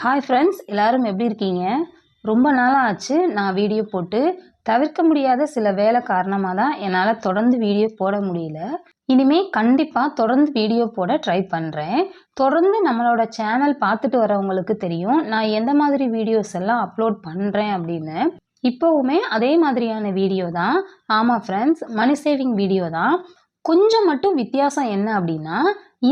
Hi friends எல்லோரும் எப்படி இருக்கீங்க? ரொம்ப நாளாக ஆச்சு நான் வீடியோ போட்டு தவிர்க்க முடியாத சில வேலை காரணமாக தான் என்னால் தொடர்ந்து வீடியோ போட முடியல. இனிமே கண்டிப்பாக தொடர்ந்து வீடியோ போட ட்ரை பண்ணுறேன் தொடர்ந்து நம்மளோட சேனல் பார்த்துட்டு வரவங்களுக்கு தெரியும் நான் எந்த மாதிரி வீடியோஸ் எல்லாம் அப்லோட் பண்ணுறேன் அப்படின்னு. இப்போவுமே அதே மாதிரியான வீடியோ தான். ஆமாம் ஃப்ரெண்ட்ஸ் மணி சேவிங் வீடியோ தான். கொஞ்சம் மட்டும் வித்தியாசம் என்ன அப்படின்னா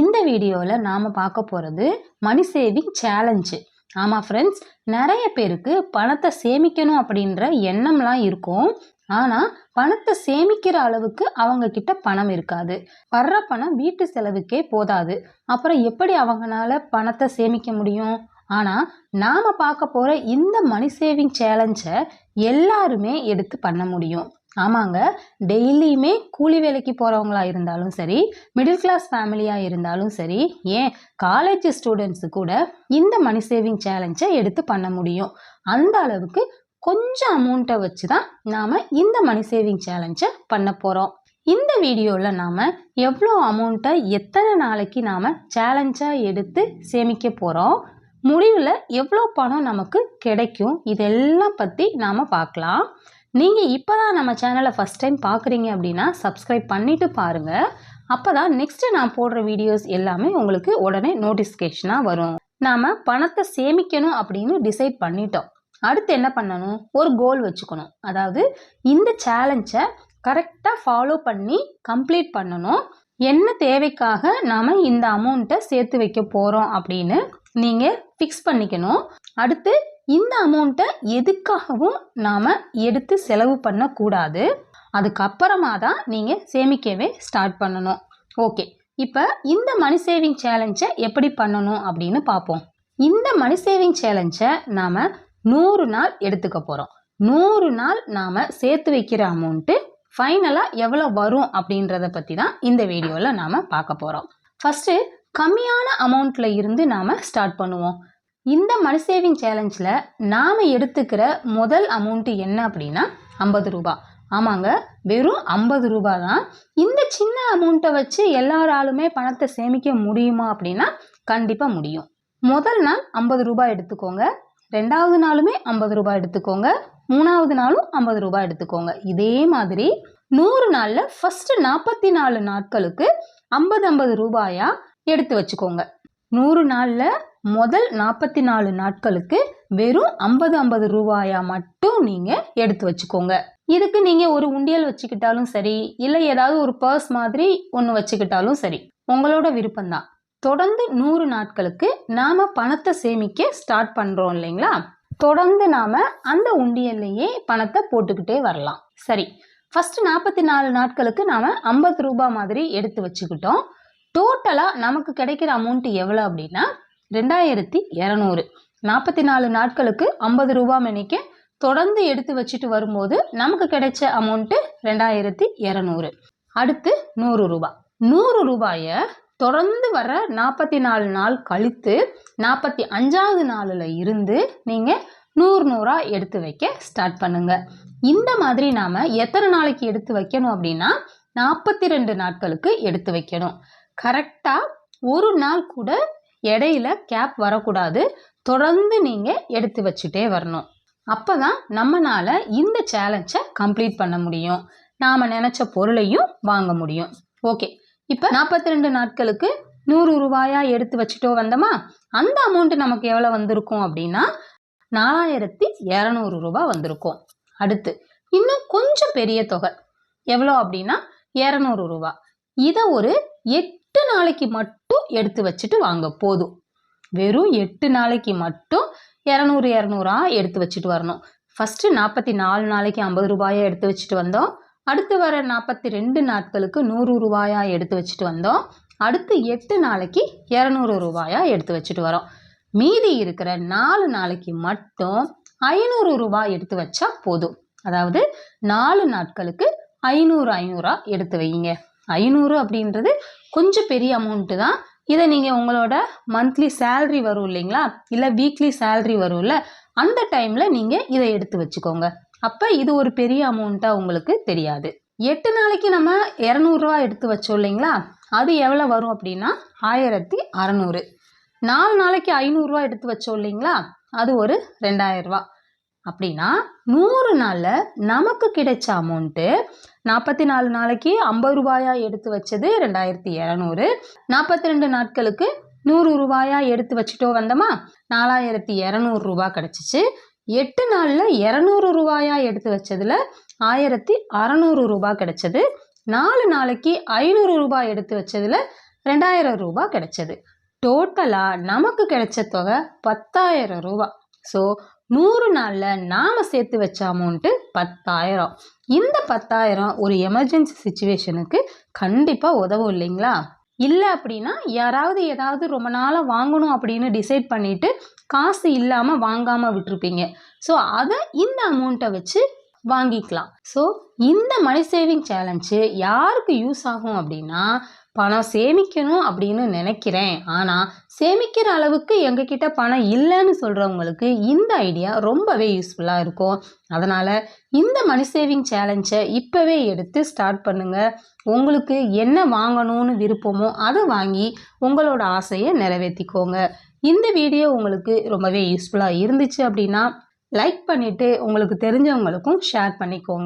இந்த வீடியோவில் நாம் பார்க்க போகிறது மணி சேவிங் சேலஞ்சு ஆமாம் ஃப்ரெண்ட்ஸ் நிறைய பேருக்கு பணத்தை சேமிக்கணும் அப்படின்ற எண்ணம்லாம் இருக்கும். ஆனால் பணத்தை சேமிக்கிற அளவுக்கு அவங்க கிட்ட பணம் இருக்காது. வர்ற பணம் வீட்டு செலவுக்கே போதாது. அப்புறம் எப்படி அவங்களால பணத்தை சேமிக்க முடியும்? ஆனால் நாம் பார்க்க போகிற இந்த மணி சேவிங் சேலஞ்சை எல்லாருமே எடுத்து பண்ண முடியும். ஆமாங்க. டெய்லியுமே கூலி வேலைக்கு போகிறவங்களா இருந்தாலும் சரி மிடில் கிளாஸ் ஃபேமிலியாக இருந்தாலும் சரி ஏன் காலேஜ் ஸ்டூடெண்ட்ஸு கூட இந்த மணி சேவிங் சேலஞ்சை எடுத்து பண்ண முடியும். அந்த அளவுக்கு கொஞ்சம் அமௌண்ட்டை வச்சு தான் நாம் இந்த மணி சேவிங் சேலஞ்சை பண்ண போகிறோம் இந்த வீடியோவில் நாம் எவ்வளோ அமௌண்ட்டை எத்தனை நாளைக்கு நாம் சேலஞ்சாக எடுத்து சேமிக்க போகிறோம் முடிவில் எவ்வளோ பணம் நமக்கு கிடைக்கும் இதெல்லாம் பற்றி நாம் பார்க்கலாம். நீங்கள் இப்போ தான் நம்ம சேனலை ஃபஸ்ட் டைம் பார்க்குறீங்க அப்படின்னா சப்ஸ்கிரைப் பண்ணிவிட்டு பாருங்கள் அப்போ தான் நெக்ஸ்ட்டு நான் போடுற வீடியோஸ் எல்லாமே உங்களுக்கு உடனே நோட்டிஃபிகேஷனாக வரும். நாம் பணத்தை சேமிக்கணும் அப்படின்னு டிசைட் பண்ணிட்டோம். அடுத்து என்ன பண்ணணும்? ஒரு கோல் வச்சுக்கணும். அதாவது இந்த சேலஞ்சை கரெக்டாக ஃபாலோ பண்ணி கம்ப்ளீட் பண்ணணும். என்ன தேவைக்காக நாம் இந்த அமௌண்ட்டை சேர்த்து வைக்க போகிறோம் அப்படின்னு நீங்கள் ஃபிக்ஸ் பண்ணிக்கணும். அடுத்து இந்த அமௌண்ட்டை எதுக்காகவும் நாம் எடுத்து செலவு பண்ணக்கூடாது. அதுக்கப்புறமா தான் நீங்கள் சேமிக்கவே ஸ்டார்ட் பண்ணணும். ஓகே இப்போ இந்த மணி சேவிங் சேலஞ்சை எப்படி பண்ணணும் அப்படின்னு பார்ப்போம். இந்த மணி சேவிங் சேலஞ்சை நாம் நூறு நாள் எடுத்துக்க போகிறோம் நூறு நாள் நாம் சேர்த்து வைக்கிற அமௌண்ட்டு ஃபைனலாக எவ்வளோ வரும் அப்படின்றத பற்றி தான் இந்த வீடியோவில் நாம் பார்க்க போகிறோம் ஃபஸ்ட்டு கம்மியான அமௌண்ட்டில் இருந்து நாம் ஸ்டார்ட் பண்ணுவோம். இந்த மணி சேவிங் சேலஞ்சில் நாம் எடுத்துக்கிற முதல் அமௌண்ட்டு என்ன அப்படின்னா ஐம்பது ரூபா. ஆமாங்க வெறும் ஐம்பது ரூபா தான். இந்த சின்ன அமௌண்ட்டை வச்சு எல்லாராலுமே பணத்தை சேமிக்க முடியுமா அப்படின்னா கண்டிப்பாக முடியும். முதல் நாள் ஐம்பது ரூபாய் எடுத்துக்கோங்க. ரெண்டாவது நாளுமே ஐம்பது ரூபாய் எடுத்துக்கோங்க. மூணாவது நாளும் ஐம்பது ரூபாய் எடுத்துக்கோங்க. இதே மாதிரி நூறு நாளில் ஃபஸ்ட்டு நாற்பத்தி நாலு நாட்களுக்கு ஐம்பது ஐம்பது ரூபாயாக எடுத்து வச்சுக்கோங்க. நூறு நாளில் முதல் நாற்பத்தி நாலு நாட்களுக்கு வெறும் ஐம்பது ஐம்பது ரூபாயா மட்டும் நீங்கள் எடுத்து வச்சுக்கோங்க. இதுக்கு நீங்கள் ஒரு உண்டியல் வச்சுக்கிட்டாலும் சரி இல்லை ஏதாவது ஒரு பர்ஸ் மாதிரி ஒன்று வச்சுக்கிட்டாலும் சரி உங்களோட விருப்பம்தான். தொடர்ந்து நூறு நாட்களுக்கு நாம் பணத்தை சேமிக்க ஸ்டார்ட் பண்ணுறோம் இல்லைங்களா? தொடர்ந்து நாம் அந்த உண்டியல்லையே பணத்தை போட்டுக்கிட்டே வரலாம். சரி ஃபஸ்ட்டு நாற்பத்தி நாலு நாட்களுக்கு நாம் ஐம்பது ரூபாய் மாதிரி எடுத்து வச்சுக்கிட்டோம். டோட்டலாக நமக்கு கிடைக்கிற அமௌண்ட் எவ்வளோ அப்படின்னா ரெண்டாயிரத்தி இரநூறு. நாற்பத்தி நாலு நாட்களுக்கு ஐம்பது ரூபா மணிக்கு தொடர்ந்து எடுத்து வச்சுட்டு வரும்போது நமக்கு கிடைச்ச அமௌண்ட்டு ரெண்டாயிரத்தி இரநூறு. அடுத்து நூறு ரூபாய் நூறு ரூபாயை தொடர்ந்து வர நாற்பத்தி நாலு நாள் கழித்து நாற்பத்தி அஞ்சாவது நாளில் இருந்து நீங்கள் நூறு நூறாக எடுத்து வைக்க ஸ்டார்ட் பண்ணுங்கள் இந்த மாதிரி நாம் எத்தனை நாளைக்கு எடுத்து வைக்கணும் அப்படின்னா நாற்பத்தி ரெண்டு நாட்களுக்கு எடுத்து வைக்கணும். கரெக்டாக ஒரு நாள் கூட இடையில கேப் வரக்கூடாது. தொடர்ந்து நீங்கள் எடுத்து வச்சுட்டே வரணும். அப்போ தான் நம்மளால் இந்த சேலஞ்சை கம்ப்ளீட் பண்ண முடியும். நாம் நினச்ச பொருளையும் வாங்க முடியும். ஓகே இப்போ நாற்பத்தி ரெண்டு நாட்களுக்கு நூறு ரூபாயா எடுத்து வச்சுட்டோ வந்தோமா? அந்த அமௌண்ட்டு நமக்கு எவ்வளோ வந்திருக்கும் அப்படின்னா நாலாயிரத்தி இரநூறு ரூபாய் வந்திருக்கும். அடுத்து இன்னும் கொஞ்சம் பெரிய தொகை. எவ்வளோ அப்படின்னா இரநூறு ரூபா. இதை ஒரு எட்டு எட்டு நாளைக்கு மட்டும் எடுத்து வச்சுட்டு வாங்க போதும். வெறும் எட்டு நாளைக்கு மட்டும் இரநூறு இரநூறா எடுத்து வச்சுட்டு வரணும். ஃபஸ்ட்டு நாற்பத்தி நாலு நாளைக்கு ஐம்பது ரூபாயாக எடுத்து வச்சுட்டு வந்தோம். அடுத்து வர நாற்பத்தி ரெண்டு நாட்களுக்கு நூறு ரூபாயா எடுத்து வச்சுட்டு வந்தோம். அடுத்து எட்டு நாளைக்கு இரநூறு ரூபாயாக எடுத்து வச்சுட்டு வரோம். மீதி இருக்கிற நாலு நாளைக்கு மட்டும் ஐநூறு ரூபாய் எடுத்து வச்சா போதும். அதாவது நாலு நாட்களுக்கு ஐநூறு ஐநூறா எடுத்து வைங்க ஐநூறு அப்படின்றது கொஞ்சம் பெரிய அமௌண்ட்டு தான். இதை நீங்கள் உங்களோட மந்த்லி சேல்ரி வரும் இல்லைங்களா? இல்லை வீக்லி சேல்ரி வரும்ல அந்த டைமில் நீங்கள் இதை எடுத்து வச்சுக்கோங்க. அப்போ இது ஒரு பெரிய அமௌண்ட்டாக உங்களுக்கு தெரியாது. எட்டு நாளைக்கு நம்ம இரநூறுவா எடுத்து வச்சோம் இல்லைங்களா? அது எவ்வளோ வரும் அப்படின்னா ஆயிரத்தி அறநூறு. நாலு நாளைக்கு ஐநூறுரூவா எடுத்து வச்சோம் இல்லைங்களா? அது ஒரு ரெண்டாயிரரூவா அப்படின்னா நூறு நாளில் நமக்கு கிடைச்ச அமௌண்ட்டு நாற்பத்தி நாலு நாளைக்கு ஐம்பது ரூபாயா எடுத்து வச்சது ரெண்டாயிரத்தி இரநூறு. நாற்பத்தி ரெண்டு நாட்களுக்கு நூறு ரூபாயாக எடுத்து வச்சுட்டோ வந்தோமா? நாலாயிரத்தி இரநூறு ரூபா கிடச்சிச்சு. எட்டு நாளில் இரநூறு ரூபாயாக எடுத்து வச்சதில் ஆயிரத்தி அறநூறு ரூபாய் கிடச்சது. நாலு நாளைக்கு ஐநூறு ரூபாய் எடுத்து வச்சதில் ரெண்டாயிரம் ரூபாய் கிடச்சது. டோட்டலாக நமக்கு கிடைச்ச தொகை பத்தாயிரம் ரூபா. ஸோ நூறு நாளில் நாம் சேர்த்து வச்ச அமௌண்ட்டு பத்தாயிரம். இந்த பத்தாயிரம் ஒரு எமர்ஜென்சி சுச்சுவேஷனுக்கு கண்டிப்பாக உதவும் இல்லைங்களா? இல்லை அப்படின்னா யாராவது ஏதாவது ரொம்ப நாளாக வாங்கணும் அப்படின்னு டிசைட் பண்ணிவிட்டு காசு இல்லாமல் வாங்காமல் விட்டுருப்பீங்க. ஸோ அதை இந்த அமௌண்ட்டை வச்சு வாங்கிக்கலாம். ஸோ இந்த மணி சேவிங் சேலஞ்சு யாருக்கு யூஸ் ஆகும் அப்படின்னா பணம் சேமிக்கணும் அப்படின்னு நினைக்கிறேன். ஆனால் சேமிக்கிற அளவுக்கு எங்ககிட்ட பணம் இல்லைன்னு சொல்கிறவங்களுக்கு இந்த ஐடியா ரொம்பவே யூஸ்ஃபுல்லாக இருக்கும். அதனால் இந்த மணி சேவிங் சேலஞ்சை இப்போவே எடுத்து ஸ்டார்ட் பண்ணுங்கள் உங்களுக்கு என்ன வாங்கணும்னு விருப்பமோ அதை வாங்கி உங்களோட ஆசையை நிறைவேற்றிக்கோங்க இந்த வீடியோ உங்களுக்கு ரொம்பவே யூஸ்ஃபுல்லாக இருந்துச்சு அப்படின்னா லைக் பண்ணிவிட்டு உங்களுக்கு தெரிஞ்சவங்களுக்கும் ஷேர் பண்ணிக்கோங்க.